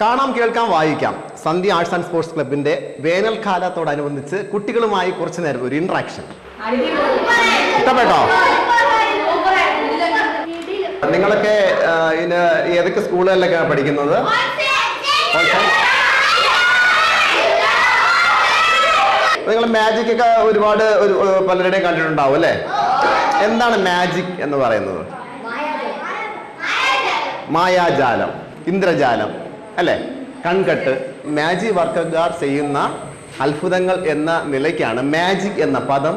കാണാം കേൾക്കാം വായിക്കാം. സന്ധ്യ ആർട്സ് ആൻഡ് സ്പോർട്സ് ക്ലബിന്റെ വേനൽക്കാലത്തോടനുബന്ധിച്ച് കുട്ടികളുമായി കുറച്ചു നേരം ഒരു ഇന്ററാക്ഷൻ ഇഷ്ടപ്പെട്ടോ നിങ്ങളൊക്കെ ഇതിന് ഏതൊക്കെ സ്കൂളുകളിലൊക്കെ പഠിക്കുന്നത്? നിങ്ങൾ മാജിക് ഒക്കെ ഒരുപാട് ഒരു ഒരു പലരുടെയും കണ്ടിട്ടുണ്ടാവും അല്ലേ? എന്താണ് മാജിക് എന്ന് പറയുന്നത്? മായാജാലം. ഇന്ദ്രജാലം. അല്ലേ? കൺകെട്ട്. മാജിക് വർക്കുകാർ ചെയ്യുന്ന അത്ഭുതങ്ങൾ എന്ന നിലയ്ക്കാണ് മാജിക് എന്ന പദം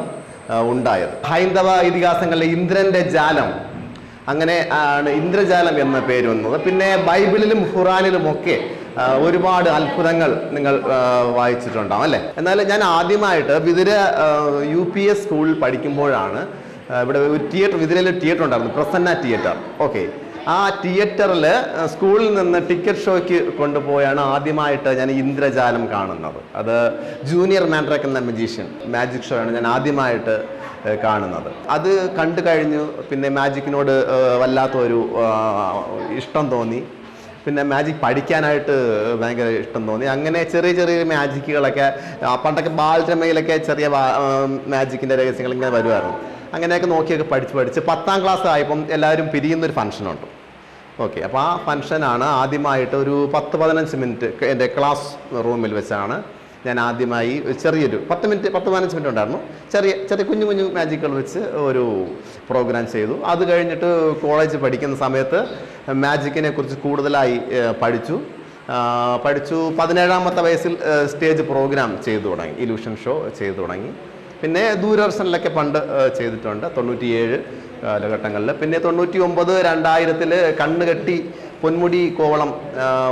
ഉണ്ടായത്. ഹൈന്ദവ ഇതിഹാസങ്ങളിലെ ഇന്ദ്രന്റെ ജാലം. അങ്ങനെ ആണ് ഇന്ദ്രജാലം എന്ന പേര് വന്നത്. പിന്നെ ബൈബിളിലും ഖുറാനിലും ഒക്കെ ഒരുപാട് അത്ഭുതങ്ങൾ നിങ്ങൾ വായിച്ചിട്ടുണ്ടാവും അല്ലേ? എന്നാൽ ഞാൻ ആദ്യമായിട്ട് വിതിര യു പി എസ് സ്കൂളിൽ പഠിക്കുമ്പോഴാണ് ഇവിടെ ഒരു തിയേറ്റർ വിതിരയിൽ തിയേറ്റർ ഉണ്ടായിരുന്നു. പ്രസന്ന തിയേറ്റർ ഓക്കെ ആ തിയേറ്ററിൽ സ്കൂളിൽ നിന്ന് ടിക്കറ്റ് ഷോയ്ക്ക് കൊണ്ടുപോയാണ് ആദ്യമായിട്ട് ഞാൻ ഇന്ദ്രജാലം കാണുന്നത്. അത് ജൂനിയർ മാൻഡ്രക് എന്ന മജീഷ്യൻ മാജിക് ഷോയാണ് ഞാൻ ആദ്യമായിട്ട് കാണുന്നത്. അത് കണ്ടു കഴിഞ്ഞു. പിന്നെ മാജിക്കിനോട് വല്ലാത്തൊരു ഇഷ്ടം തോന്നി. പിന്നെ മാജിക് പഠിക്കാനായിട്ട് ഭയങ്കര ഇഷ്ടം തോന്നി. അങ്ങനെ ചെറിയ ചെറിയ മാജിക്കുകളൊക്കെ പണ്ടൊക്കെ ബാലരമയിലൊക്കെ ചെറിയ മാജിക്കിന്റെ രഹസ്യങ്ങൾ ഇങ്ങനെ വരുമായിരുന്നു. അങ്ങനെയൊക്കെ നോക്കിയൊക്കെ പഠിച്ച് പഠിച്ച് പത്താം ക്ലാസ് ആയപ്പം എല്ലാവരും പിരിയുന്നൊരു ഫംഗ്ഷനുണ്ട് ഓക്കെ അപ്പോൾ ആ ഫംഗ്ഷനാണ് ആദ്യമായിട്ട് ഒരു പത്ത് പതിനഞ്ച് മിനിറ്റ് എന്റെ ക്ലാസ് റൂമിൽ വെച്ചാണ് ഞാൻ ആദ്യമായി ചെറിയൊരു പത്ത് മിനിറ്റ് പത്ത് പതിനഞ്ച് മിനിറ്റ് ഉണ്ടായിരുന്നു. ചെറിയ ചെറിയ കുഞ്ഞു കുഞ്ഞു മാജിക്കുകൾ വെച്ച് ഒരു പ്രോഗ്രാം ചെയ്തു. അത് കഴിഞ്ഞിട്ട് കോളേജ് പഠിക്കുന്ന സമയത്ത് മാജിക്കിനെ കുറിച്ച് കൂടുതലായി പഠിച്ചു. പഠിച്ചു. പതിനേഴാമത്തെ വയസ്സിൽ സ്റ്റേജ് പ്രോഗ്രാം ചെയ്തു തുടങ്ങി. ഇലൂഷൻ ഷോ ചെയ്തു തുടങ്ങി. പിന്നെ ദൂരദർശനിലൊക്കെ പണ്ട് ചെയ്തിട്ടുണ്ട്. തൊണ്ണൂറ്റിയേഴ് കാലഘട്ടങ്ങളിൽ പിന്നെ തൊണ്ണൂറ്റി ഒമ്പത് രണ്ടായിരത്തിൽ കണ്ണുകെട്ടി പൊന്മുടി കോവളം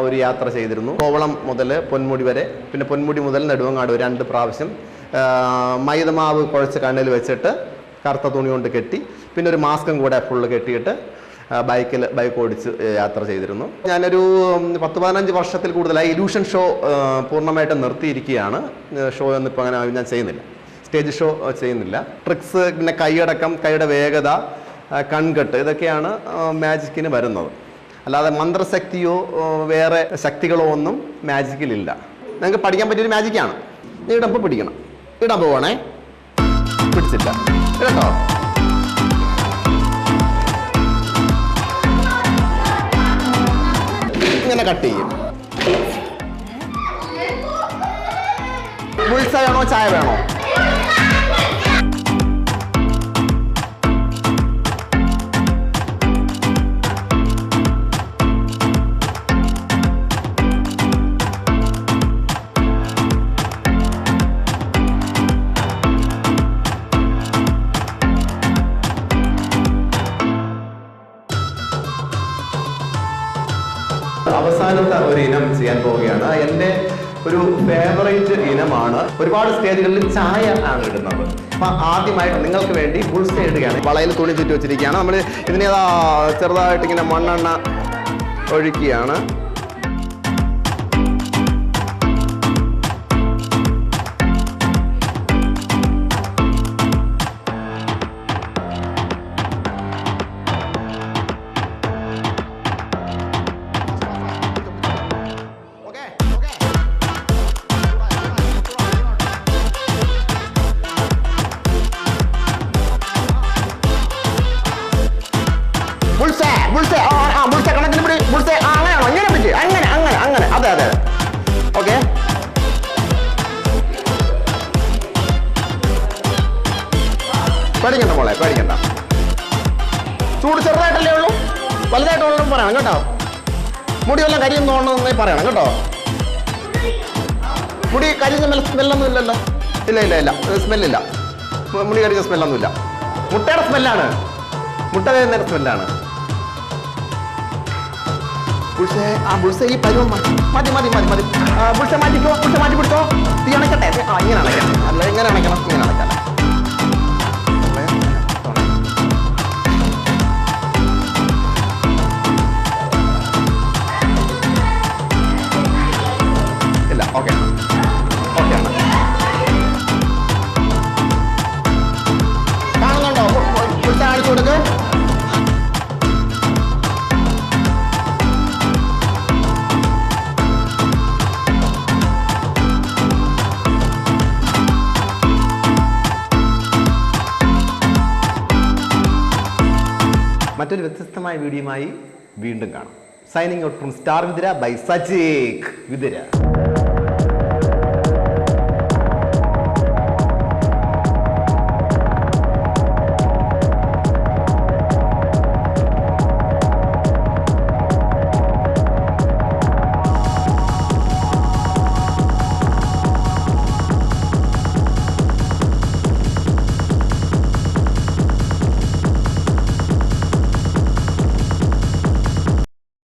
ഒരു യാത്ര ചെയ്തിരുന്നു. കോവളം മുതൽ പൊന്മുടി വരെ. പിന്നെ പൊന്മുടി മുതൽ നെടുവങ്ങാട് രണ്ട് പ്രാവശ്യം മൈദമാവ് കുഴച്ച് കണ്ണിൽ വെച്ചിട്ട് കറുത്ത തുണി കൊണ്ട് കെട്ടി പിന്നെ ഒരു മാസ്കും കൂടെ ഫുള്ള് കെട്ടിയിട്ട് ബൈക്കിൽ ബൈക്ക് ഓടിച്ച് യാത്ര ചെയ്തിരുന്നു. ഞാനൊരു പത്ത് പതിനഞ്ച് വർഷത്തിൽ കൂടുതലായി ഇലൂഷൻ ഷോ പൂർണമായിട്ട് നിർത്തിയിരിക്കുകയാണ്. ഷോ ഒന്നും ഇപ്പോൾ അങ്ങനെ ഞാൻ ചെയ്യുന്നില്ല. സ്റ്റേജ് ഷോ ചെയ്യുന്നില്ല. ട്രിക്സ് പിന്നെ കൈയടക്കം കൈയുടെ വേഗത കൺകെട്ട് ഇതൊക്കെയാണ് മാജിക്കിന് വരുന്നത്. അല്ലാതെ മന്ത്രശക്തിയോ വേറെ ശക്തികളോ ഒന്നും മാജിക്കിലില്ല. നിങ്ങൾക്ക് പഠിക്കാൻ പറ്റിയൊരു മാജിക്കാണ്. നീ ഇടമ്പോൾ പിടിക്കണം. ഇടാൻ പോവാണേ. പിടിച്ചില്ല. കേട്ടോ ഇങ്ങനെ കട്ട് ചെയ്യും. ബുൾസ വേണോ ചായ വേണോ? അവസാനത്തെ ഒരു ഇനം ചെയ്യാൻ പോവുകയാണ്. എന്റെ ഒരു ഫേവറേറ്റ് ഇനമാണ്. ഒരുപാട് സ്റ്റേജുകളിൽ ചായ ആണ് ഇടുന്നത്. അപ്പൊ ആദ്യമായിട്ട് നിങ്ങൾക്ക് വേണ്ടി ഫുൾ സ്റ്റേ ഇടുകയാണ്. വളയിൽ തുണി ചുറ്റി വെച്ചിരിക്കുകയാണ്. നമ്മൾ ഇതിനേതാ ചെറുതായിട്ട് ഇങ്ങനെ മണ്ണെണ്ണ ഒഴിക്കുകയാണ്. ബുൾസ ആ ആ ബുൾസ കണക്കിന് പിടി ബുൾസ ആ അങ്ങനെ അങ്ങനെ അങ്ങനെ. അതെ അതെ. ഓക്കെ. പേടിക്കണ്ട മോളെ പേടിക്കണ്ട. ചൂട് ചെറുതായിട്ടല്ലേ ഉള്ളൂ? വലുതായിട്ടുള്ളതും പറയണം കേട്ടോ. മുടി വല്ലതും കരിയും തോന്നുന്നേ പറയണം മുടി കരിഞ്ഞ സ്മെല്ലൊന്നും ഇല്ലല്ലോ. ഇല്ല ഇല്ല ഇല്ല. സ്മെല്ലില്ല. മുടി കരിഞ്ഞ സ്മെല്ലൊന്നുമില്ല. മുട്ടയുടെ സ്മെല്ലാണ്. മുട്ട വേകുന്നതിന്റെ സ്മെല്ലാണ്. ബുൾസെ ആ ബുൾസെ ഈ പരുവം മതി. മതി മതി മതി ബുൾസെ മാറ്റിക്കോ ബുൾസെ മാറ്റി പിടിച്ചോ തീ അണക്കട്ടെ ആ ഇങ്ങനെ അണയ്ക്കണം. അല്ല ഇങ്ങനെ അണയ്ക്കണം ഇങ്ങനെ അണയ്ക്കാം മറ്റൊരു വ്യത്യസ്തമായ വീഡിയോയുമായി വീണ്ടും കാണാം. Signing out from star Vithira by Sajeek Vithira